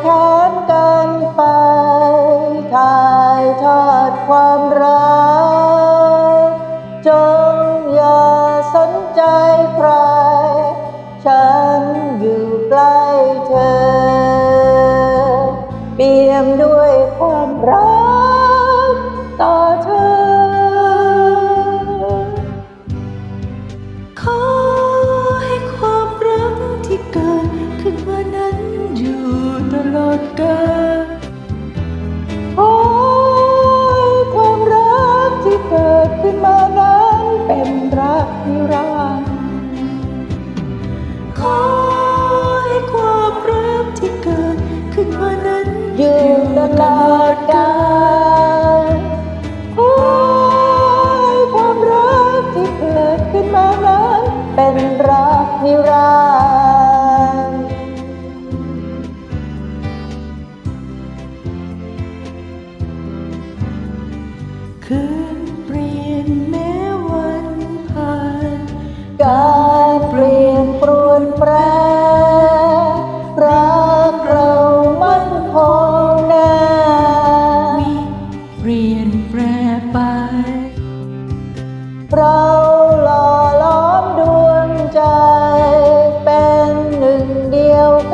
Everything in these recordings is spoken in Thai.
แค้นกันไป ถ่ายทอดความรัก จงอย่าสนใจใคร ฉันอยู่ใกล้เธอ เปี่ยมด้วยความรักต่อเธอ เป็นรักนิรันดร์คือ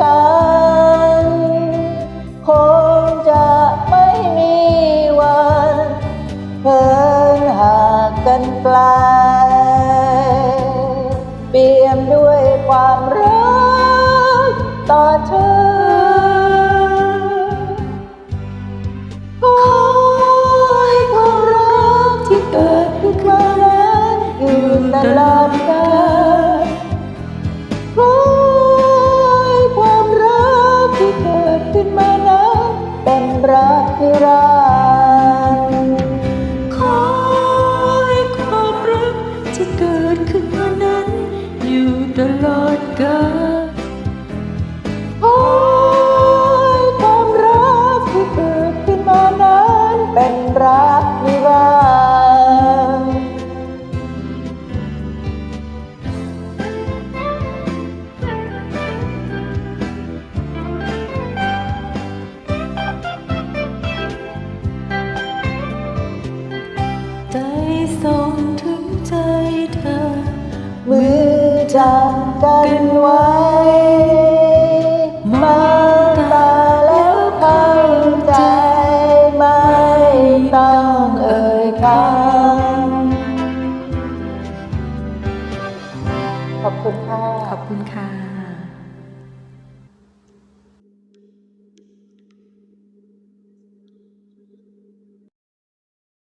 กัน คงจะไม่มีวันเพิ่นหากกันไกลเปี่ยมด้วยความรักต่อเธอ รักที่รักขอให้ความรักที่เกิดขึ้นมานั้น อยู่ตลอดกาลขอให้ความรักที่เกิดขึ้นมานั้น เป็นรักนิรัน มือจับกันไว้ มาตาแล้วเข้าใจไม่ต้องเอ่ยคำขอบคุณค่ะ ขอบคุณค่ะ